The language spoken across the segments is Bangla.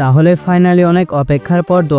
তাহলে ফাইনালি অনেক অপেক্ষার পর দু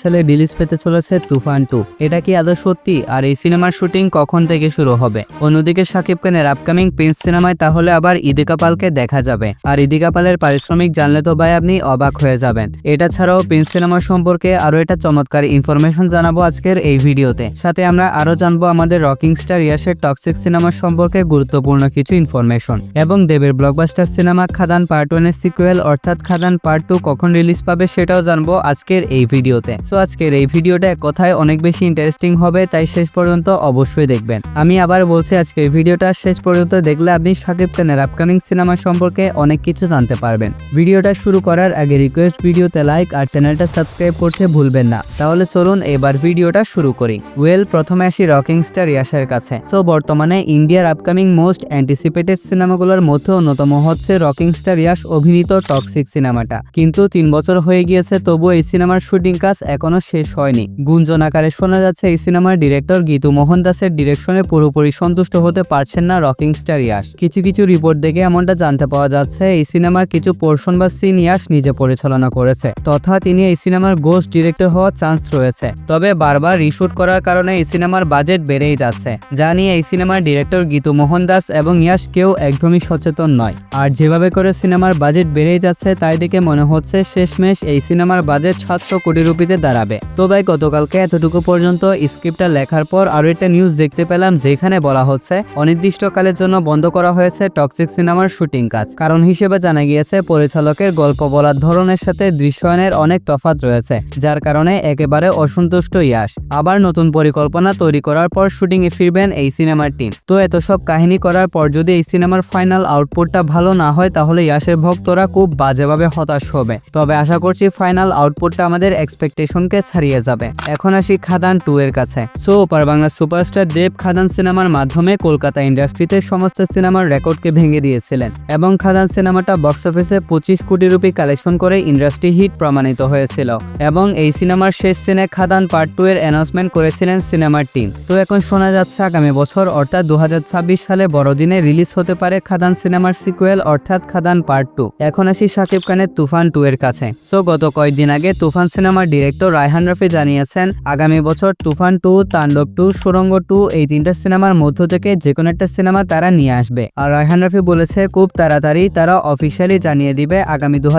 সালে রিলিজ পেতে চলেছে তুফান টু এটা কি আদৌ সত্যি? আর এই সিনেমার শুটিং কখন থেকে শুরু হবে? অন্যদিকে শাকিব খানের আপকামিং প্রিন্স সিনেমায় তাহলে আবার ইদিকা পালকে দেখা যাবে। আর ইদিকা পালের পারিশ্রমিক জানলে তো ভাই আপনি অবাক হয়ে যাবেন। এটা ছাড়াও প্রিন্স সিনেমা সম্পর্কে আরও এটা চমৎকার ইনফরমেশন জানাব আজকের এই ভিডিওতে। সাথে আমরা আরও জানব আমাদের রকিং স্টার ইয়াসের টক্সিক সিনেমা সম্পর্কে গুরুত্বপূর্ণ কিছু ইনফরমেশন এবং দেবের ব্লকবাস্টার সিনেমা খাদান পার্ট ওয়ানের সিকুয়েল অর্থাৎ খাদান পার্ট টু কখন রিলিজ পাবে সেটাও জানব আজকের এই ভিডিওতে। তো আজকের এই ভিডিওটা কথায় অনেক বেশি ইন্টারেস্টিং হবে, তাই শেষ পর্যন্ত অবশ্যই দেখবেন। আমি আবার বলছি, আজকের ভিডিওটা শেষ পর্যন্ত দেখলে আপনি শাকিব খানের আপকামিং সিনেমা সম্পর্কে অনেক কিছু জানতে পারবেন। ভিডিওটা শুরু করার আগে রিকোয়েস্ট ভিডিওতে লাইক আর চ্যানেলটা সাবস্ক্রাইব করতে ভুলবেন না। তাহলে চলুন এবার ভিডিওটা শুরু করি। ওয়েল প্রথমে আসি রকিং স্টার ইয়াসের কাছে। সো বর্তমানে ইন্ডিয়ার আপকামিং মোস্ট অ্যান্টিসিপেটেড সিনেমাগুলোর মধ্যে অন্যতম হচ্ছে রকিং স্টার ইয়াস অভিনীত টক্সিক সিনেমাটা কিন্তু তিন বছর হয়ে গিয়েছে, তবুও এই সিনেমার শুটিং কাজ এখনও শেষ হয়নি। গুঞ্জন আকারে শোনা যাচ্ছে, এই সিনেমার ডিরেক্টর গীতু মোহন দাসের ডিরেকশনে পুরোপুরি সন্তুষ্ট হতে পারছেন না রকিং স্টার ইয়াস কিছু কিছু রিপোর্ট দেখে এমনটা জানতে পাওয়া যাচ্ছে, এই সিনেমার কিছু পোর্শন বা সিন ইয়াস নিজে পরিচালনা করেছে, তথা তিনি এই সিনেমার গোস্ট ডিরেক্টর হওয়ার চান্স রয়েছে। তবে বারবার রিশুট করার কারণে এই সিনেমার বাজেট বেড়েই যাচ্ছে। যা নিয়ে এই সিনেমার ডিরেক্টর গীতু মোহন দাস এবং ইয়াস কেউ একদমই সচেতন নয়। আর যেভাবে করে সিনেমার বাজেট বেড়েই যাচ্ছে, তাই দেখে মনে হচ্ছে শেষমেশ এই সিনেমার বাজেট সাতশো কোটি রুপিতে দাঁড়াবে। তো ভাই, গতকালকে এতটুকু পর্যন্ত স্ক্রিপ্টটা লেখার পর আরও একটা নিউজ দেখতে পেলাম, যেখানে বলা হচ্ছে, অনির্দিষ্টকালের জন্য বন্ধ করা হয়েছে টক্সিক সিনেমার শুটিং কাজ। কারণ হিসেবে জানা গিয়েছে, পরিচালকের গল্প বলার ধরনের সাথে দৃশ্যায়নের অনেক তফাৎ রয়েছে, যার কারণে একেবারে অসন্তুষ্ট ইয়াস। আবার নতুন পরিকল্পনা তৈরি করার পর শুটিং এ ফিরবেন এই সিনেমার টিম তো এত সব কাহিনী করার পর যদি এই সিনেমার ফাইনাল আউটপুটটা ভালো না হয়, তাহলে ইয়াসের ভক্তরা খুব বাজেভাবে হতাশ হবে। তবে আশা করছি ফাইনাল আউটপুটটা আমাদের এক্সপেকটেশনকে ছাড়িয়ে যাবে। এখন আসি খাদান টু এর কাছে। সো, ওপার বাংলা সুপারস্টার দেব খাদান সিনেমার মাধ্যমে কলকাতা ইন্ডাস্ট্রিতে সমস্ত সিনেমার রেকর্ডকে ভেঙে দিয়েছিলেন এবং খাদান সিনেমাটা বক্স অফিসে পঁচিশ কোটি রুপি কালেকশন করে ইন্ডাস্ট্রি হিট প্রমাণিত হয়েছিল এবং এই সিনেমার শেষ সিনে খাদান পার্ট টু এর অ্যানাউন্সমেন্ট করেছিলেন সিনেমার টিম তো এখন শোনা যাচ্ছে আগামী বছর, অর্থাৎ দু হাজার ছাব্বিশ সালে বড়দিনে রিলিজ হতে পারে খাদান সিনেমার সিকুয়েল অর্থাৎ খাদান পার্ট টু এখন আসি শাকিব খানের তুফান টু এর কাছে। সো গত কয়েকদিন আগে তুফান সিনেমার ডিরেক্টর রায়হান রফি জানিয়েছেন, আগামী বছর Toofan two, Tandav two, Surongo two এই তিনটা সিনেমার মধ্য থেকে যে কোনো একটা সিনেমা তারা নিয়ে আসবে। আর রায়হান রফি বলেছে, খুব তাড়াতাড়ি তারা অফিসিয়ালি জানিয়ে দিবে আগামী দু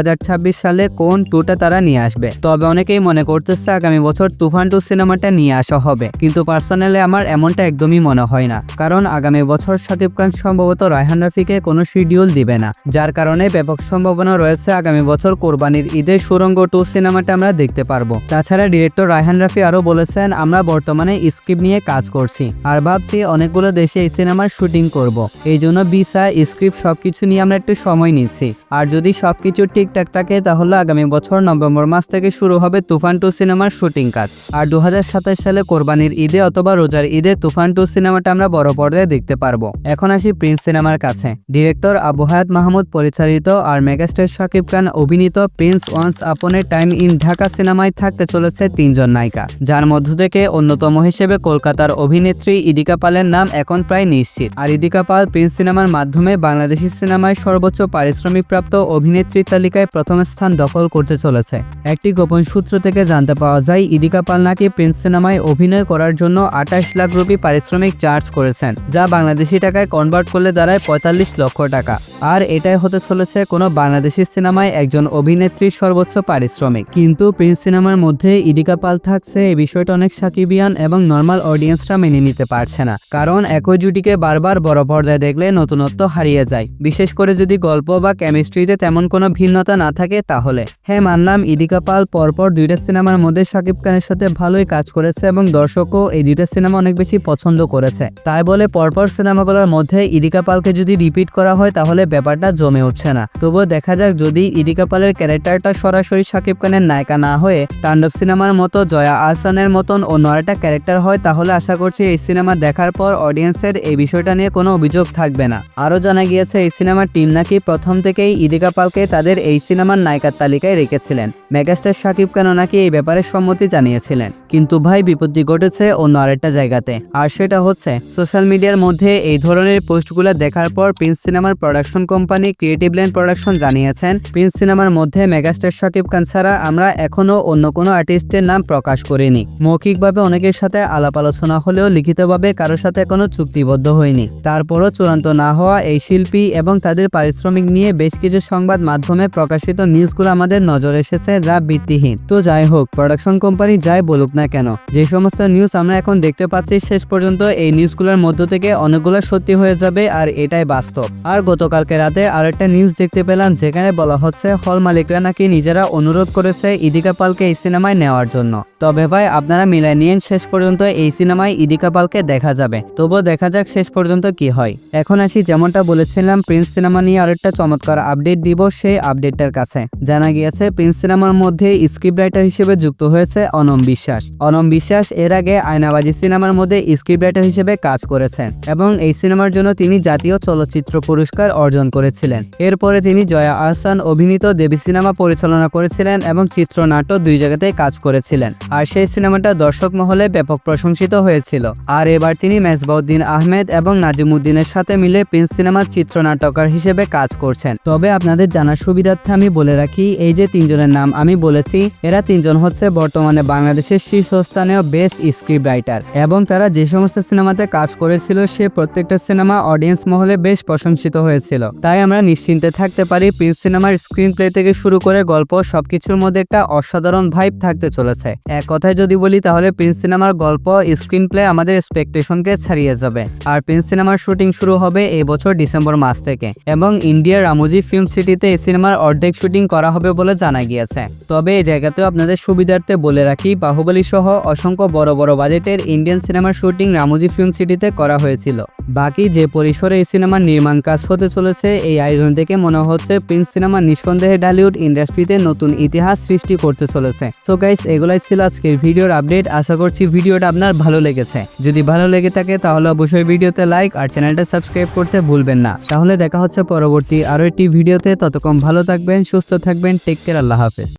সালে কোন টুটা তারা নিয়ে আসবে। তবে অনেকেই মনে করতেছে আগামী বছর তুফান টু সিনেমাটা নিয়ে আসা হবে। কিন্তু পার্সোনালি আমার এমনটা একদমই মনে হয় না। কারণ আগামী বছর শাকিব খান সম্ভবত রায়হান রফিকে কোনো শিডিউল দিবে না। যার কারণে ব্যাপক সম্ভাবনা রয়েছে আগামী বছর কোরবানির ঈদে সুরঙ্গ টু সিনেমাটা আমরা দেখতে পারব। তাছাড়া ডিরেক্টর রায়হান রাফি আরও বলেছেন, আমরা বর্তমানে স্ক্রিপ্ট নিয়ে কাজ করছি আর ভাবছি অনেকগুলো দেশে এই সিনেমার শুটিং করব। এই জন্য ভিসা, স্ক্রিপ্ট সবকিছু নিয়ে আমরা একটু সময় নিচ্ছি। আর যদি সবকিছু ঠিকঠাক থাকে, তাহলে আগামী বছর নভেম্বর মাস থেকে শুরু হবে তুফান টু সিনেমার শুটিং কাজ। আর দু হাজার সাতাশ সালে কোরবানির ঈদে অথবা রোজার ঈদে তুফান টু সিনেমাটা আমরা বড় পর্দায় দেখতে পারব। এখন আসি প্রিন্স সিনেমার কাছে। ডিরেক্টর আবু হায়াত মাহমুদ, পরিচালিত আর মেগাস্টার শাকিব খান অভিনীত প্রিন্স ওয়ান্স আপনের টাইম ইন ঢাকা সিনেমায় থাকতে চলেছে তিনজন নায়িকা। যার মধ্য থেকে অন্যতম হিসেবে কলকাতার অভিনেত্রী ইদিকা পালের নাম এখন প্রায় নিশ্চিত। আর ইদিকা পাল প্রিন্স সিনেমার মাধ্যমে বাংলাদেশি সিনেমায় সর্বোচ্চ পারিশ্রমিকপ্রাপ্ত অভিনেত্রীর তালিকায় প্রথম স্থান দখল করতে চলেছে। একটি গোপন সূত্র থেকে জানতে পাওয়া যায়, ইদিকা পাল নাকি প্রিন্স সিনেমায় অভিনয় করার জন্য আঠাশ লাখ রুপি পারিশ্রমিক চার্জ করেছেন, যা বাংলাদেশি টাকায় কনভার্ট করলে দাঁড়ায় পঁয়তাল্লিশ লক্ষ টাকা। আর এটাই হতে চলেছে কোনো বাংলাদেশি সিনেমায় একজন অভিনেত্রীর সর্বোচ্চ পারিশ্রমিক। কিন্তু প্রিন্স সিনেমার মধ্যে ইদিকা পাল থাকছে এই বিষয়টা অনেক সাকিবিয়ান এবং নর্মাল অডিয়েন্সরা মেনে নিতে পারছে না। কারণ একই জুটিকে বারবার বড় পর্দায় দেখলে নতুনত্ব হারিয়ে যায়। বিশেষ করে যদি গল্প বা কেমিস্ট্রিতে তেমন কোনো ভিন্নতা না থাকে তাহলে। হ্যাঁ মানলাম ইদিকা পাল পরপর দুইটা সিনেমার মধ্যে সাকিব খানের সাথে ভালোই কাজ করেছে এবং দর্শকও এই দুইটা সিনেমা অনেক বেশি পছন্দ করেছে। তাই বলে পরপর সিনেমাগুলোর মধ্যে ইদিকা পালকে যদি রিপিট করা হয় তাহলে ব্যাপারটা জমে উঠছে না। তবুও দেখা যাক যদি ইদিকা পালের ক্যারেক্টারটা সরাসরি সাকিব খানের নায়িকা না হয়ে তাণ্ডব সিনেমার মতো জয়া আহসানের মতন অন্য একটা ক্যারেক্টার হয়, তাহলে আশা করছি এই সিনেমা দেখার পর অডিয়েন্সের এই বিষয়টা নিয়ে কোনো অভিযোগ থাকবে না। আরও জানা গিয়েছে, এই সিনেমার টিম নাকি প্রথম থেকেই ইদিকা পালকে তাদের এই সিনেমার নায়িকার তালিকায় রেখেছিলেন। মেগাস্টার শাকিব খান নাকি এই ব্যাপারে সম্মতি জানিয়েছিলেন। কিন্তু ভাই, বিপত্তি ঘটেছে অন্য আরেকটা জায়গাতে। আর সেটা হচ্ছে, সোশ্যাল মিডিয়ার মধ্যে এই ধরনের পোস্টগুলো দেখার পর প্রিন্স সিনেমার production company creative land production জানিয়েছেন। প্রিন্স সিনেমার মধ্যে মেগাস্টার শাকিব খান ছাড়া আমরা এখনও অন্য কোনো আর্টিস্টের নাম প্রকাশ করিনি। মৌখিকভাবে অনেকের সাথে আলাপ আলোচনা হলেও লিখিতভাবে কারোর সাথে কোনো চুক্তিবদ্ধ হয়নি। তারপরও চূড়ান্ত না হওয়া এই শিল্পী এবং তাদের পারিশ্রমিক নিয়ে বেশ কিছু সংবাদ মাধ্যমে প্রকাশিত নিউজগুলো আমাদের নজর এসেছে যা ভিত্তিহীন। তো যাই হোক, প্রোডাকশন কোম্পানি যাই বলুক না কেন, যে সমস্ত নিউজ আমরা এখন দেখতে পাচ্ছি শেষ পর্যন্ত এই নিউজগুলোর মধ্য থেকে অনেকগুলো সত্যি হয়ে যাবে আর এটাই বাস্তব। আর গতকালকে রাতে আর একটা নিউজ দেখতে পেলাম যেখানে বলা হচ্ছে হল মালিকরা নাকি নিজেরা অনুরোধ করেছে ইদিকা পালকে এই সিনেমায় নেওয়ার জন্য। তবে ভাই, আপনারা মিলাই নিয়েন, শেষ পর্যন্ত এই সিনেমায় ইদিকা পালকে দেখা যাবে। তবুও দেখা যাক শেষ পর্যন্ত কি হয়। এখন আসি যেমনটা বলেছিলাম, প্রিন্স সিনেমা নিয়ে আরেকটা চমৎকার আপডেট দিব সেই আপডেটটার কাছে। জানা গিয়েছে, প্রিন্স সিনেমার মধ্যে স্ক্রিপ্ট রাইটার হিসেবে যুক্ত হয়েছে অনম বিশ্বাস। অনম বিশ্বাস এর আগে আয়নাবাজি সিনেমার মধ্যে স্ক্রিপ্ট রাইটার হিসেবে কাজ করেছেন এবং এই সিনেমার জন্য তিনি জাতীয় চলচ্চিত্র পুরস্কার অর্জন করেছিলেন। এরপরে তিনি জয়া আহসান, অভিনীত দেবী সিনেমা পরিচালনা করেছিলেন এবং চিত্রনাট্য দুই জায়গাতেই কাজ করেছিলেন। আর সেই সিনেমাটা দর্শক মহলে ব্যাপক প্রশংসিত হয়েছিল। আর এবার তিনি মেজবাউদ্দিন আহমেদ এবং নাজিমুদ্দিনের সাথে মিলে প্রিন্স সিনেমার চিত্রনাট্যকার হিসেবে কাজ করছেন। তবে আপনাদের জানার সুবিধার্থে আমি বলে রাখি, এই যে তিনজনের নাম আমি বলেছি, এরা তিনজন হচ্ছে বর্তমানে বাংলাদেশের শীর্ষস্থানীয় বেস্ট স্ক্রিপ্ট রাইটার। এবং তারা যে সমস্ত সিনেমাতে কাজ করেছিল, সে প্রত্যেকটা সিনেমা অডিয়েন্স মহলে বেশ প্রশংসিত হয়েছিল। তাই আমরা নিশ্চিন্তে থাকতে পারি, প্রিন্স সিনেমার স্ক্রিন প্লে থেকে শুরু করে গল্প সবকিছুর মধ্যে একটা অসাধারণ ভাইব থাকতে চলেছে। এক কথায় যদি বলি তাহলে প্রিন্স সিনেমার গল্প স্ক্রিন প্লে আমাদের এক্সপেকটেশনকে ছাড়িয়ে যাবে। আর প্রিন্স সিনেমার শুটিং শুরু হবে এই বছর ডিসেম্বর মাস থেকে। এবং ইন্ডিয়ার রামুজি ফিল্ম সিটিতে এই সিনেমার অর্ধেক শুটিং করা হবে বলে জানা গিয়েছে। তবে এই জায়গাতেও আপনাদের সুবিধার্থে বলে রাখি, বাহুবলী সহ অসংখ্য বড় বড় বাজেটের ইন্ডিয়ান সিনেমার শুটিং রামুজি ফিল্ম সিটিতে করা হয়েছিল। বাকি যে পরিসরে এই সিনেমার নির্মাণ কাজ হতে চলেছে, এই আয়োজন থেকে মনে হচ্ছে প্রিন্স সিনেমা নিঃসন্দেহে ডালিউড ইন্ডাস্ট্রিতে নতুন ইতিহাস সৃষ্টি করতে চলেছে। তো গাইস এগুলাই ছিল আজকের ভিডিওর আপডেট আশা করছি ভিডিওটা আপনার ভালো লেগেছে। যদি ভালো লেগে থাকে, তাহলে অবশ্যই ভিডিওতে লাইক আর চ্যানেলটা সাবস্ক্রাইব করতে ভুলবেন না। তাহলে দেখা হচ্ছে পরবর্তী আরও একটি ভিডিওতে। ততক্ষণ ভালো থাকবেন, সুস্থ থাকবেন। টেক কেয়ার আল্লাহ হাফেজ।